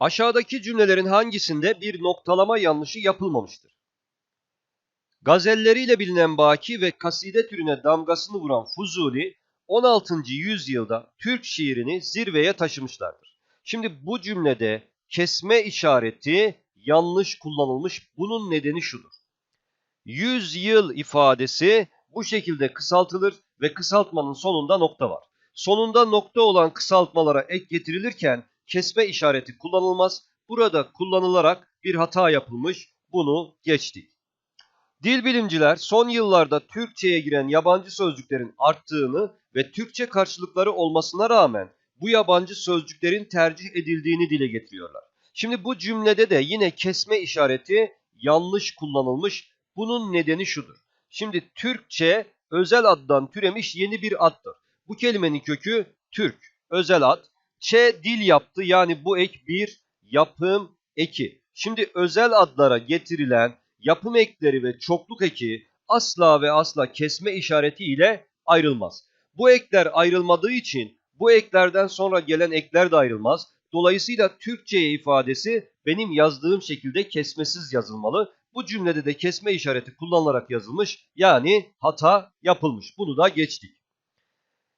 Aşağıdaki cümlelerin hangisinde bir noktalama yanlışı yapılmamıştır? Gazelleriyle bilinen Baki ve kaside türüne damgasını vuran Fuzuli, 16. yüzyılda Türk şiirini zirveye taşımışlardır. Şimdi bu cümlede kesme işareti yanlış kullanılmış. Bunun nedeni şudur. 100 yıl ifadesi bu şekilde kısaltılır ve kısaltmanın sonunda nokta var. Sonunda nokta olan kısaltmalara ek getirilirken kesme işareti kullanılmaz. Burada kullanılarak bir hata yapılmış. Bunu geçtik. Dil bilimciler son yıllarda Türkçe'ye giren yabancı sözcüklerin arttığını ve Türkçe karşılıkları olmasına rağmen bu yabancı sözcüklerin tercih edildiğini dile getiriyorlar. Şimdi bu cümlede de yine kesme işareti yanlış kullanılmış. Bunun nedeni şudur. Şimdi Türkçe özel addan türemiş yeni bir addır. Bu kelimenin kökü Türk, özel ad. Ç dil yaptı yani bu ek bir yapım eki. Şimdi özel adlara getirilen yapım ekleri ve çokluk eki asla ve asla kesme işareti ile ayrılmaz. Bu ekler ayrılmadığı için bu eklerden sonra gelen ekler de ayrılmaz. Dolayısıyla Türkçe'ye ifadesi benim yazdığım şekilde kesmesiz yazılmalı. Bu cümlede de kesme işareti kullanılarak yazılmış yani hata yapılmış. Bunu da geçtik.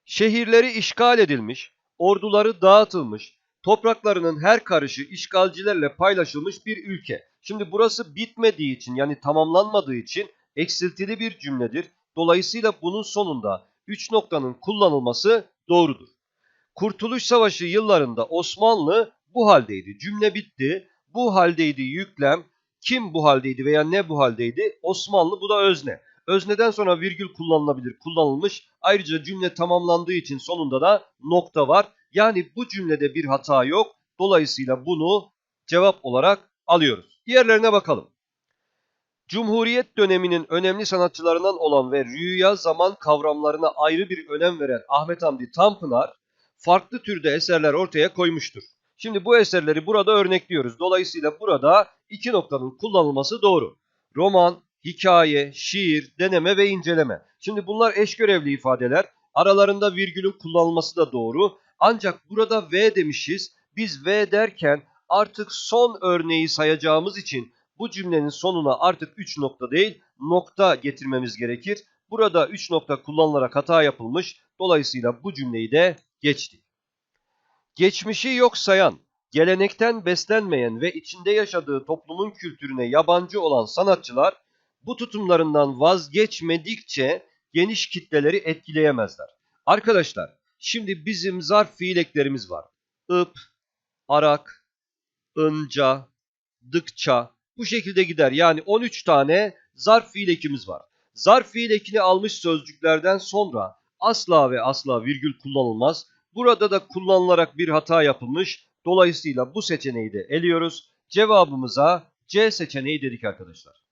Şehirleri işgal edilmiş, orduları dağıtılmış, topraklarının her karışı işgalcilerle paylaşılmış bir ülke. Şimdi burası bitmediği için yani tamamlanmadığı için eksiltili bir cümledir. Dolayısıyla bunun sonunda 3 noktanın kullanılması doğrudur. Kurtuluş Savaşı yıllarında Osmanlı bu haldeydi. Cümle bitti. Bu haldeydi yüklem. Kim bu haldeydi veya ne bu haldeydi? Osmanlı bu da özne. Özneden sonra virgül kullanılabilir, kullanılmış. Ayrıca cümle tamamlandığı için sonunda da nokta var. Yani bu cümlede bir hata yok. Dolayısıyla bunu cevap olarak alıyoruz. Diğerlerine bakalım. Cumhuriyet döneminin önemli sanatçılarından olan ve rüya zaman kavramlarına ayrı bir önem veren Ahmet Hamdi Tanpınar farklı türde eserler ortaya koymuştur. Şimdi bu eserleri burada örnekliyoruz. Dolayısıyla burada iki noktanın kullanılması doğru. Roman, hikaye, şiir, deneme ve inceleme. Şimdi bunlar eş görevli ifadeler. Aralarında virgülün kullanılması da doğru. Ancak burada V demişiz. Biz V derken artık son örneği sayacağımız için bu cümlenin sonuna artık 3 nokta değil nokta getirmemiz gerekir. Burada 3 nokta kullanılarak hata yapılmış. Dolayısıyla bu cümleyi de geçtik. Geçmişi yok sayan, gelenekten beslenmeyen ve içinde yaşadığı toplumun kültürüne yabancı olan sanatçılar bu tutumlarından vazgeçmedikçe geniş kitleleri etkileyemezler. Arkadaşlar şimdi bizim zarf fiil var. ıp, arak, ınca, dıkça bu şekilde gider. Yani 13 tane zarf fiil var. Zarf fiil almış sözcüklerden sonra asla ve asla virgül kullanılmaz. Burada da kullanılarak bir hata yapılmış. Dolayısıyla bu seçeneği de eliyoruz. Cevabımıza C seçeneği dedik arkadaşlar.